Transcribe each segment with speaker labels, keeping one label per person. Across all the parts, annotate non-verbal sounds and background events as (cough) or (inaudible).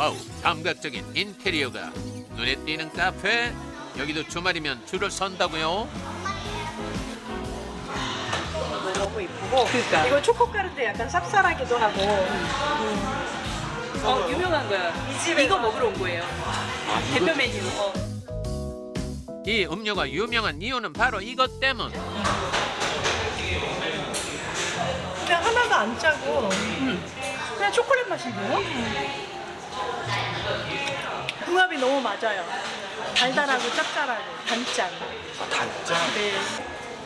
Speaker 1: 와우 감각적인 인테리어가 눈에 띄는 카페 여기도 주말이면 줄을 선다고요
Speaker 2: 너무 이쁘고
Speaker 3: 그러니까.
Speaker 2: 이거 초코 가루인데 약간 쌉쌀하기도 하고
Speaker 3: 어, 유명한 거야.
Speaker 2: 이 집에서-
Speaker 3: 이거 먹으러 온 거예요. 대표 메뉴. 어.
Speaker 1: 이 음료가 유명한 이유는 바로 이것 때문
Speaker 2: 그냥 하나도 안 짜고 그냥 초콜릿 맛인데요? 궁합이 너무 맞아요 달달하고 짭짤하고 단짠
Speaker 4: 단짠?
Speaker 2: 네.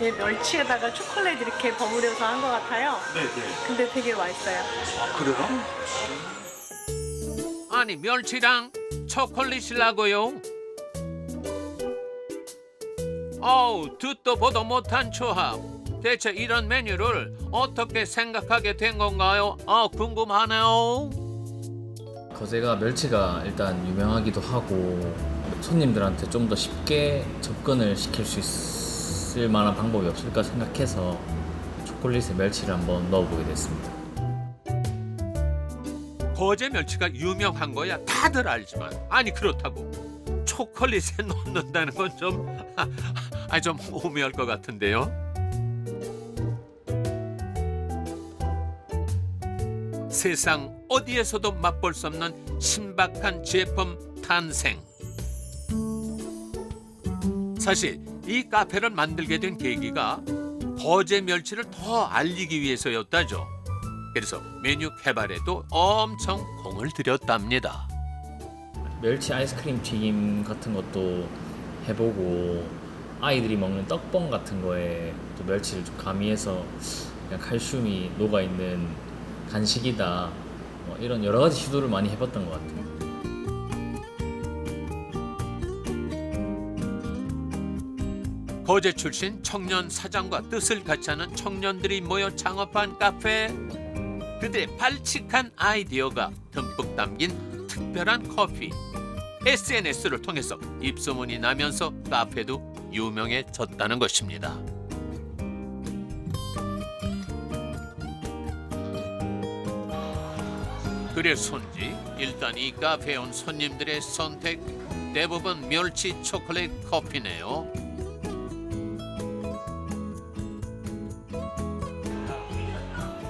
Speaker 2: 네, 멸치에다가 초콜릿 이렇게 버무려서 한 것 같아요
Speaker 4: 네 네.
Speaker 2: 근데 되게 맛있어요
Speaker 4: 아, 그래요?
Speaker 1: 아니 멸치랑 초콜릿이라고요? 어우 듣도 보도 못한 조합 대체 이런 메뉴를 어떻게 생각하게 된 건가요? 아 궁금하네요
Speaker 5: 거제가 멸치가 일단 유명하기도 하고 손님들한테 좀 더 쉽게 접근을 시킬 수 있을 만한 방법이 없을까 생각해서 초콜릿에 멸치를 한번 넣어보게 됐습니다.
Speaker 1: 거제 멸치가 유명한 거야 다들 알지만 아니 그렇다고 초콜릿에 (laughs) 넣는다는 건좀 (laughs) 아, 좀 오묘할 것 같은데요. 세상 어디에서도 맛볼 수 없는 신박한 제품 탄생. 사실 이 카페를 만들게 된 계기가 거제 멸치를 더 알리기 위해서였다죠. 그래서 메뉴 개발에도 엄청 공을 들였답니다.
Speaker 5: 멸치 아이스크림 튀김 같은 것도 해보고 아이들이 먹는 떡봉 같은 거에 또 멸치를 좀 가미해서 그냥 칼슘이 녹아 있는 간식이다 뭐 이런 여러 가지 시도를 많이 해봤던 것 같아요.
Speaker 1: 거제 출신 청년 사장과 뜻을 같이 하는 청년들이 모여 창업한 카페. 그들의 발칙한 아이디어가 듬뿍 담긴 특별한 커피. SNS를 통해서 입소문이 나면서 카페도 유명해졌다는 것입니다. 그래서인지 일단 이 카페에 온 손님들의 선택 대부분 멸치 초콜릿 커피네요.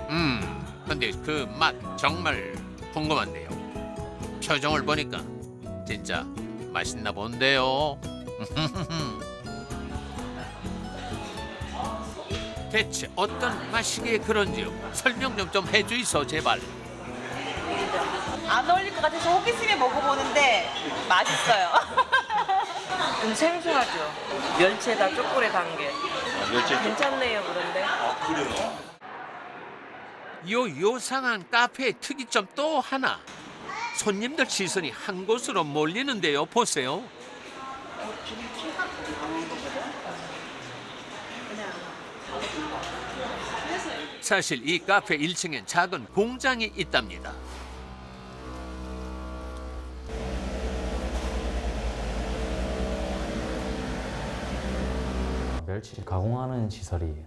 Speaker 1: 음, 근데 그 맛 정말 궁금한데요. 표정을 보니까 진짜 맛있나 본데요. (laughs) 대체 어떤 맛이기에 그런지요? 설명 좀 좀 해주이소 제발.
Speaker 3: 안 어울릴 것 같아서 호기심에 먹어보는데 맛있어요. (laughs) 좀 생소하죠. 멸치에다 초콜릿 한 게.
Speaker 4: 멸치
Speaker 3: 괜찮네요, 그런데.
Speaker 4: 아, 그래요?
Speaker 1: 요 요상한 카페의 특이점 또 하나. 손님들 시선이 한 곳으로 몰리는데요. 보세요. 사실 이 카페 1층엔 작은 공장이 있답니다.
Speaker 6: 멸치를 가공하는 시설이에요.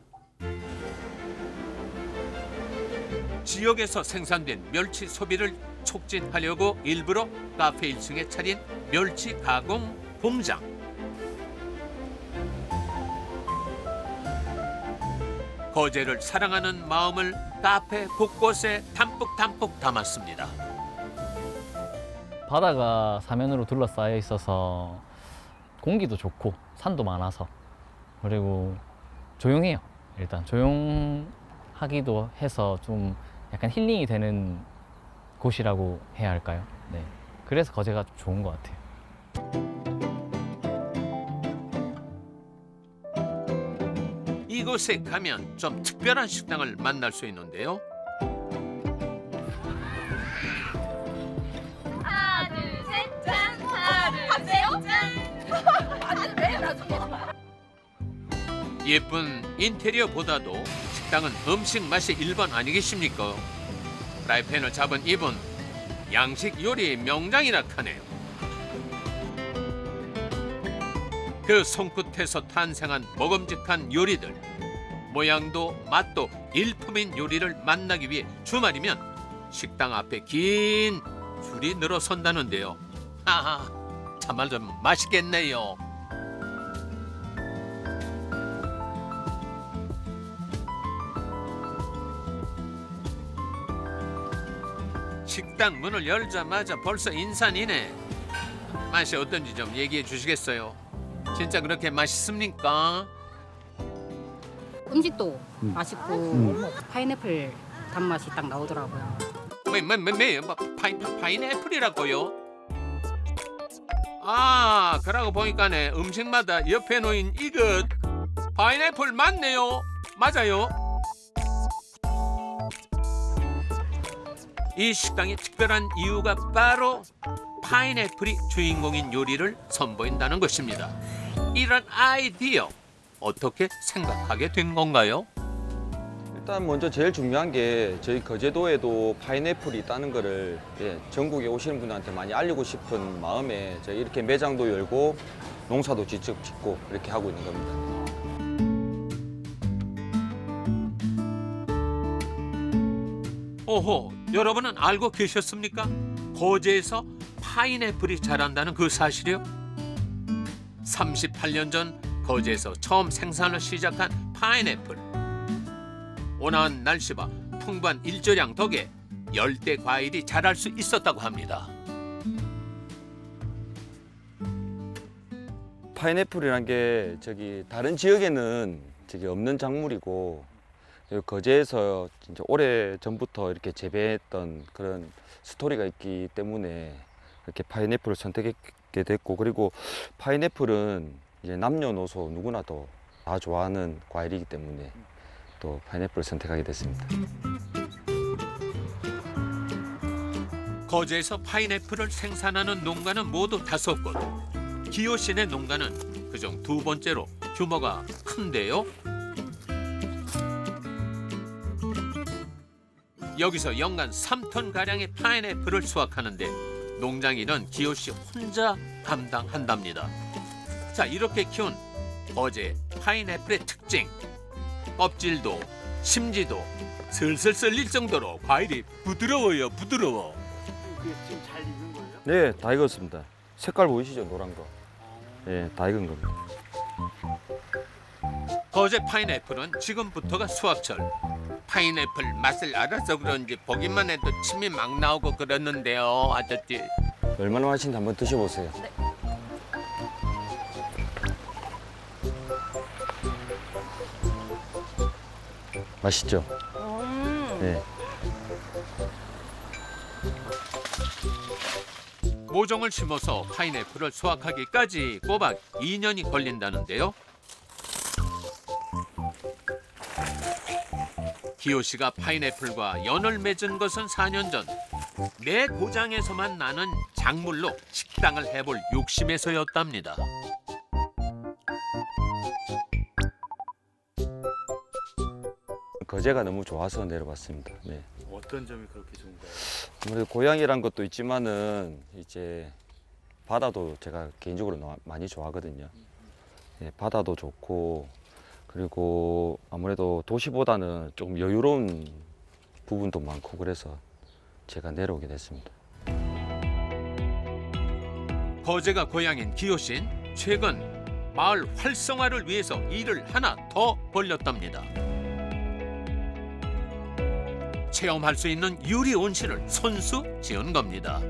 Speaker 1: 지역에서 생산된 멸치 소비를 촉진하려고 일부러 카페 1층에 차린 멸치 가공 공장. 거제를 사랑하는 마음을 카페 곳곳에 담뿍 담뿍 담았습니다.
Speaker 5: 바다가 사면으로 둘러싸여 있어서 공기도 좋고 산도 많아서 그리고 조용해요. 일단 조용하기도 해서 좀 약간 힐링이 되는 곳이라고 해야 할까요? 네. 그래서 거제가 좀 좋은 것 같아요.
Speaker 1: 이곳에 가면 좀 특별한 식당을 만날 수 있는데요. 예쁜 인테리어보다도 식당은 음식 맛이 1번 아니겠습니까? 프라이팬을 잡은 이분 양식 요리의 명장이라 하네요. 그 손끝에서 탄생한 먹음직한 요리들 모양도 맛도 일품인 요리를 만나기 위해 주말이면 식당 앞에 긴 줄이 늘어선다는데요. 하하, 참말 좀 맛있겠네요. 식당 문을 열자마자 벌써 인산이네. 맛이 어떤지 좀 얘기해 주시겠어요? 진짜 그렇게 맛있습니까?
Speaker 7: 음식도 맛있고 파인애플 단맛이 딱 나오더라고요.
Speaker 1: 뭐, 뭐, 뭐, 뭐, 뭐, 파인, 파인애플이라고요? 아, 그러고 보니까네 음식마다 옆에 놓인 이것 파인애플 맞네요. 맞아요. 이 식당이 특별한 이유가 바로 파인애플이 주인공인 요리를 선보인다는 것입니다. 이런 아이디어 어떻게 생각하게 된 건가요?
Speaker 8: 일단 먼저 제일 중요한 게 저희 거제도에도 파인애플이 있다는 거를 예, 전국에 오시는 분들한테 많이 알리고 싶은 마음에 저희 이렇게 매장도 열고 농사도 직접 짓고 이렇게 하고 있는 겁니다.
Speaker 1: 오호, 여러분은 알고 계셨습니까? 거제에서 파인애플이 자란다는 그 사실이요? 38년 전 거제에서 처음 생산을 시작한 파인애플. 온화한 날씨와 풍부한 일조량 덕에 열대 과일이 자랄 수 있었다고 합니다.
Speaker 8: 파인애플이란 게 저기 다른 지역에는 저기 없는 작물이고 거제에서 진짜 오래 전부터 이렇게 재배했던 그런 스토리가 있기 때문에 이렇게 파인애플을 선택하게 됐고 그리고 파인애플은 이제 남녀노소 누구나 도다 좋아하는 과일이기 때문에 또 파인애플을 선택하게 됐습니다.
Speaker 1: 거제에서 파인애플을 생산하는 농가는 모두 다섯 곳. 기호신의 농가는 그중 두 번째로 규모가 큰데요. 여기서 연간 3톤 가량의 파인애플을 수확하는데 농장 일은 기호 씨 혼자 감당한답니다. 자 이렇게 키운 거제 파인애플의 특징 껍질도 심지도 슬슬 썰릴 정도로 과일이 부드러워요 부드러워.
Speaker 8: 네, 다 익었습니다. 색깔 보이시죠? 노란 거. 예, 다 익은 겁니다.
Speaker 1: 거제 파인애플은 지금부터가 수확철. 파인애플 맛을 알아서 그런지 보기만 해도 침이 막 나오고 그러는데요, 아저씨.
Speaker 8: 얼마나 맛있는지 한번 드셔보세요. 맛있죠? 네.
Speaker 1: 모종을 심어서 파인애플을 수확하기까지 꼬박 2년이 걸린다는데요. 기호 씨가 파인애플과 연을 맺은 것은 4년 전. 내 고장에서만 나는 작물로 식당을 해볼 욕심에서였답니다.
Speaker 8: 거제가 너무 좋아서 내려봤습니다. 네.
Speaker 4: 어떤 점이 그렇게 좋은가요?
Speaker 8: 아무래도 고향이란 것도 있지만은 이제 바다도 제가 개인적으로 너- 많이 좋아하거든요. 예, 바다도 좋고 그리고 아무래도 도시보다는 조금 여유로운 부분도 많고 그래서 제가 내려오게 됐습니다.
Speaker 1: 거제가 고향인 기호 씨는 최근 마을 활성화를 위해서 일을 하나 더 벌렸답니다. 체험할 수 있는 유리 온실을 손수 지은 겁니다.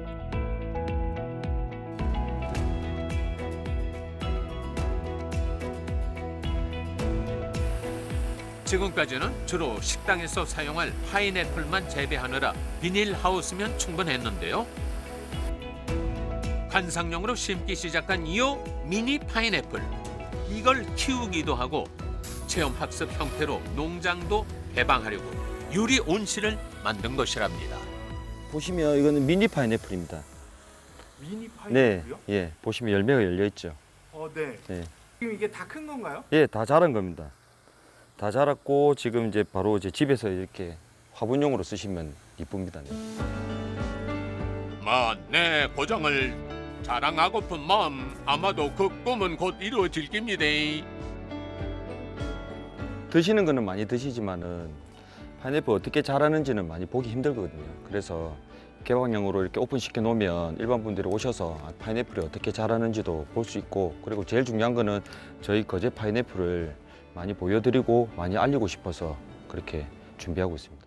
Speaker 1: 지금까지는 주로 식당에서 사용할 파인애플만 재배하느라 비닐하우스면 충분했는데요. 관상용으로 심기 시작한 이오 미니 파인애플. 이걸 키우기도 하고 체험 학습 형태로 농장도 개방하려고 유리 온실을 만든 것이랍니다.
Speaker 8: 보시면 이거는 미니 파인애플입니다.
Speaker 4: 미니
Speaker 8: 네,
Speaker 4: 파인애플이요?
Speaker 8: 예, 보시면 열매가 열려 있죠.
Speaker 4: 어, 네.
Speaker 8: 네.
Speaker 4: 지금 이게 다 큰 건가요?
Speaker 8: 예, 다 자란 겁니다. 다 자랐고 지금 이제 바로 이제 집에서 이렇게 화분용으로 쓰시면 이쁩니다.
Speaker 1: 만내 고장을 자랑하고픈 마음 아마도 그 꿈은 곧 이루어질 겁니다.
Speaker 8: 드시는 거는 많이 드시지만은 파인애플 어떻게 자라는지는 많이 보기 힘들거든요. 그래서 개방형으로 이렇게 오픈시켜 놓으면 일반 분들이 오셔서 아, 파인애플이 어떻게 자라는지도 볼 수 있고 그리고 제일 중요한 거는 저희 거제 파인애플을 많이 보여드리고 많이 알리고 싶어서 그렇게 준비하고 있습니다.